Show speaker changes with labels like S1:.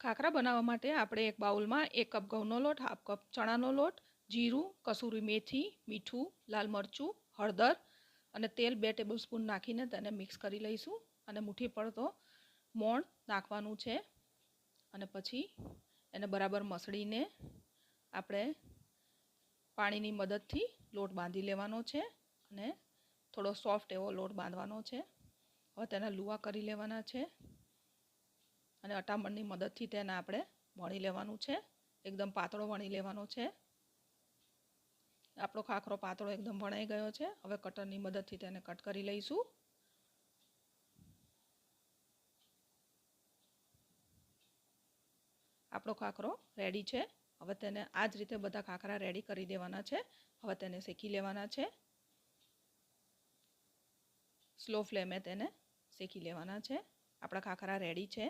S1: ખાખરા બનાવવા માટે આપણે એક બાઉલમાં એક કપ ઘઉંનો લોટ, હાફ કપ ચણાનો લોટ, જીરું, કસૂરી મેથી, મીઠું, લાલ મરચું, હળદર અને તેલ બે ટેબલ સ્પૂન નાખીને તેને મિક્સ કરી લઈશું અને મુઠ્ઠી પડતો મોણ નાખવાનું છે અને પછી એને બરાબર મસળીને આપણે પાણીની મદદથી લોટ બાંધી લેવાનો છે અને થોડો સોફ્ટ એવો લોટ બાંધવાનો છે. હવે તેના લુવા કરી લેવાના છે. અને અટામણની મદદથી તેને આપણે વણી લેવાનું છે. એકદમ પાતળો વણી લેવાનો છે. આપણો ખાખરો પાતળો એકદમ વણાઈ ગયો છે. હવે કટરની મદદથી તેને કટ કરી લઈશું. આપણો ખાખરો રેડી છે. હવે તેને આ જ રીતે બધા ખાખરા રેડી કરી દેવાના છે. હવે તેને શેકી લેવાના છે. સ્લો ફ્લેમે તેને શેકી લેવાના છે. આપણા ખાખરા રેડી છે.